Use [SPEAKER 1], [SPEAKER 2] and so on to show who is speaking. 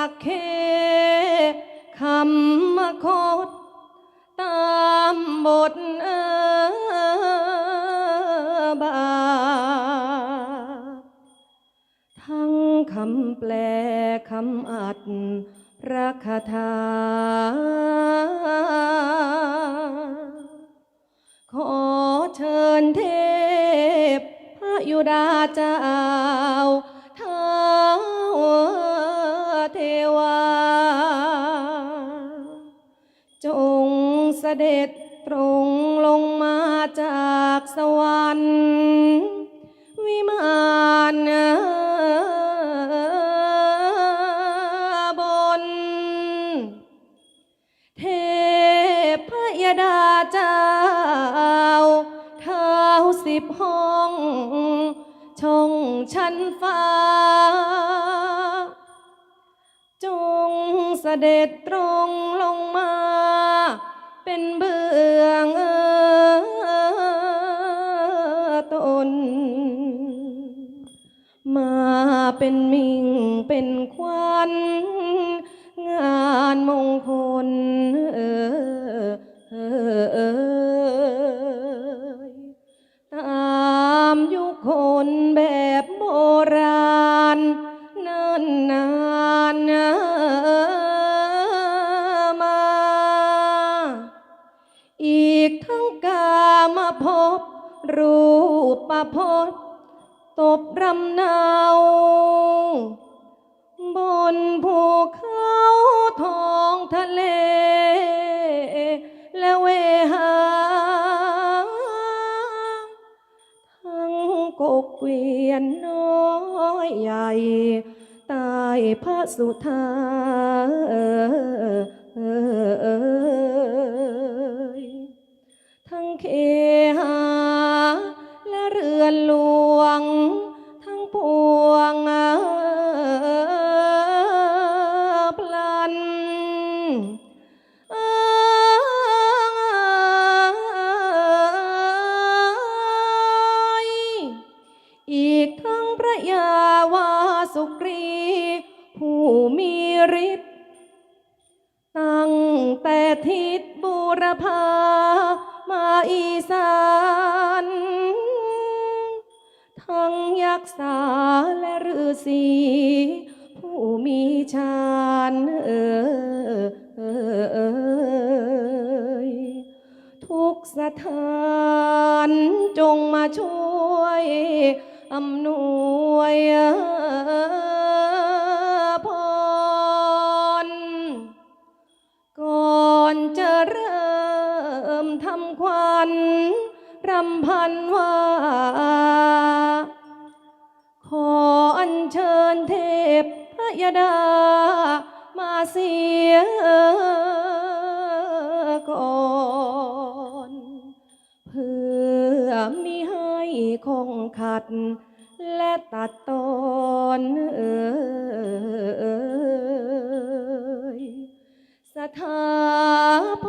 [SPEAKER 1] ากเคคำมาคดตามบทเอบาทั้งคำแปลคำอัดพระคาถาขอเชิญเทพพระยุดาเจ้า เสด็จตรงลงมาจากสวรรค์วิมานบน เทพยดาเจ้าเท้าสิบห้องชงชั้นฟ้า จงเสด็จตรงลงมา เป็นเบื้องตน มาเป็นมิ่งเป็นควัน งานมงคลเออเออเอยตามยุคคนแบบโบราณ กทั้งกามาพบรูปประพตบรำนาวบนภูเขาท้องทะเล และเวหา ทั้งกกเวียนน้อยใหญ่ใต้พระสุธาทั้งเค หา และเรือนหลวง ทั้งปวงพลันอีกทั้งพระยาวาสุกรี ผู้มีฤทธิ์ตั้งแต่ทิศบูรพา มาอีสานทั้งยักษ์สาและฤาษีผู้มีฌานเออเออเอยทุกสถานจงมาช่วยอำนวย ทำควันรำพันว่า ขออัญเชิญเทพพระยดา มาเสียก่อนเพื่อมิให้คงขัด และตัดตอนเอยสถาพ